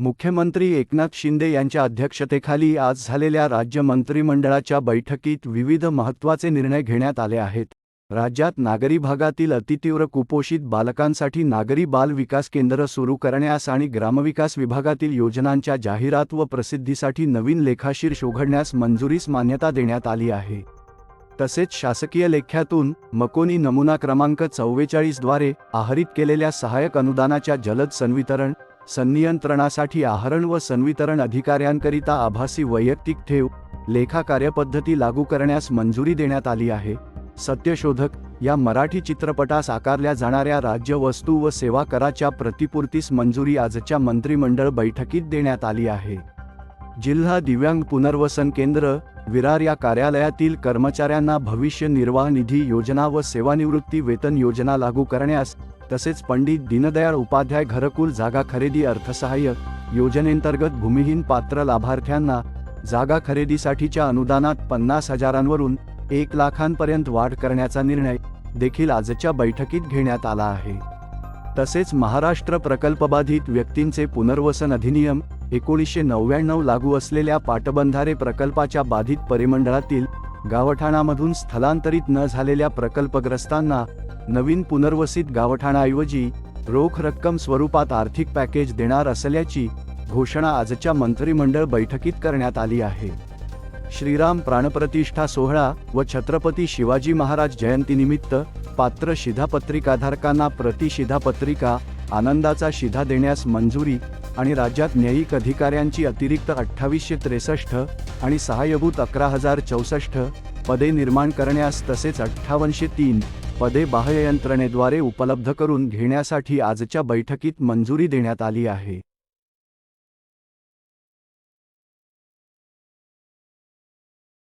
मुख्यमंत्री एकनाथ शिंदे यांच्या अध्यक्षतेखाली आज झालेल्या राज्य मंत्रिमंडळाच्या बैठकीत विविध महत्त्वाचे निर्णय घेण्यात आले आहेत. राज्यात नागरी भागातील अतितीव्र कुपोषित बालकांसाठी नागरी बाल विकास केंद्र सुरू करण्यास आणि ग्रामविकास विभागातील योजनांच्या जाहिरात व प्रसिद्धीसाठी नवीन लेखाशीर्ष उघडण्यास मंजुरीस मान्यता देण्यात आली आहे. तसेच शासकीय लेख्यातून मकोनी नमुना क्रमांक चव्वेचाळीसद्वारे आहरित केलेल्या सहाय्यक अनुदानाच्या जलद संवितरण संनियंत्रणासाठी आहरण व संवितरण अधिकाऱ्यांकरिता आभासी वैयक्तिक ठेव लेखा कार्यपद्धती लागू करण्यास मंजुरी देण्यात आली आहे. सत्यशोधक या मराठी चित्रपटास आकारल्या जाणाऱ्या राज्य वस्तू व सेवा कराच्या प्रतिपूर्तीस मंजुरी आजच्या मंत्रिमंडळ बैठकीत देण्यात आली आहे. जिल्हा दिव्यांग पुनर्वसन केंद्र विरार या कार्यालयातील कर्मचाऱ्यांना भविष्य निर्वाह निधी योजना व सेवानिवृत्ती वेतन योजना लागू करण्यास तसेच पंडित दीनदयाळ उपाध्याय घरकुल जागा खरेदी अर्थसहाय्य योजनेंतर्गत भूमिहीन पात्र लाभार्थ्यांना जागा खरेदीसाठीच्या अनुदानात पन्नास हजारांवरून एक लाखांपर्यंत वाढ करण्याचा निर्णय देखील आजच्या बैठकीत घेण्यात आला आहे. तसेच महाराष्ट्र प्रकल्पबाधित व्यक्तींचे पुनर्वसन अधिनियम एकोणीसशे नव्याण्णव लागू असलेल्या पाटबंधारे प्रकल्पाच्या बाधित परिमंडळातील गावठाणामधून स्थलांतरित न झालेल्या प्रकल्पग्रस्तांना नवीन पुनर्वसित गावठाणाऐवजी रोख रक्कम स्वरूपात आर्थिक पॅकेज देणार असल्याची घोषणा आजच्या मंत्रिमंडळ बैठकीत करण्यात आली आहे. श्रीराम प्राणप्रतिष्ठा सोहळा व छत्रपती शिवाजी महाराज जयंतीनिमित्त पात्र शिधापत्रिकाधारकांना प्रति शिधापत्रिका आनंदाचा शिधा देण्यास मंजुरी आणि राज्यात न्यायिक अधिकाऱ्यांची अतिरिक्त अठ्ठावीसशे त्रेसष्ट आणि सहाय्यभूत अकरा हजार चौसष्ट पदे निर्माण करण्यास तसेच अठ्ठावनशे तीन पदे बाह्य यंत्रणेद्वारे उपलब्ध करून घेण्यासाठी आजच्या बैठकीत मंजुरी देण्यात आली आहे.